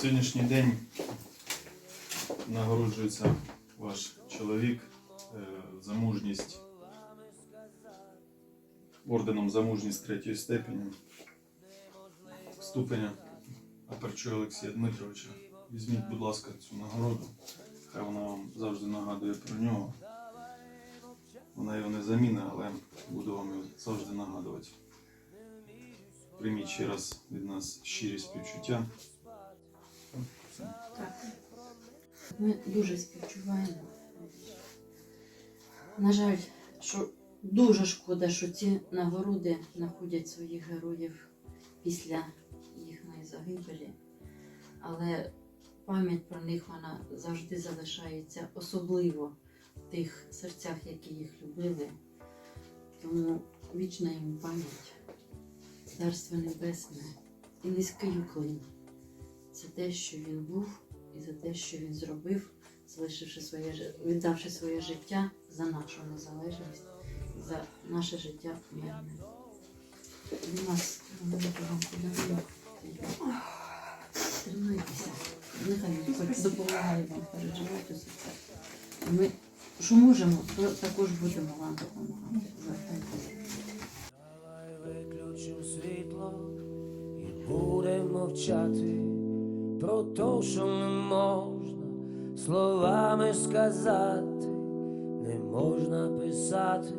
сьогоднішній день нагороджується ваш чоловік е, за мужність орденом за мужність третьої степені ступеня Аперчуя Олексія Дмитровича. Візьміть, будь ласка, цю нагороду. Хай вона вам завжди нагадує про нього. Вона його не заміна, але буду вам його завжди нагадувати. Прийміть ще раз від нас щирі співчуття. Ми дуже співчуваємо. На жаль, що дуже шкода, що ці нагороди знаходять своїх героїв після їхньої загибелі. Але пам'ять про них вона завжди залишається, особливо в тих серцях, які їх любили. Тому вічна йому пам'ять, царство небесне і низький уклін за те, що він був, і за те, що він зробив, залишивши своє віддавши своє життя за нашу незалежність, за наше життя мирне. Від нас великий вам подарунок. Нехай він допомагає вам переживати усе це. Ми, що можемо, то також будемо вам допомагати. Давай виключимо світло і будемо мовчати про то, що не можна словами сказати, не можна писати,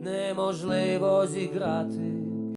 неможливо зіграти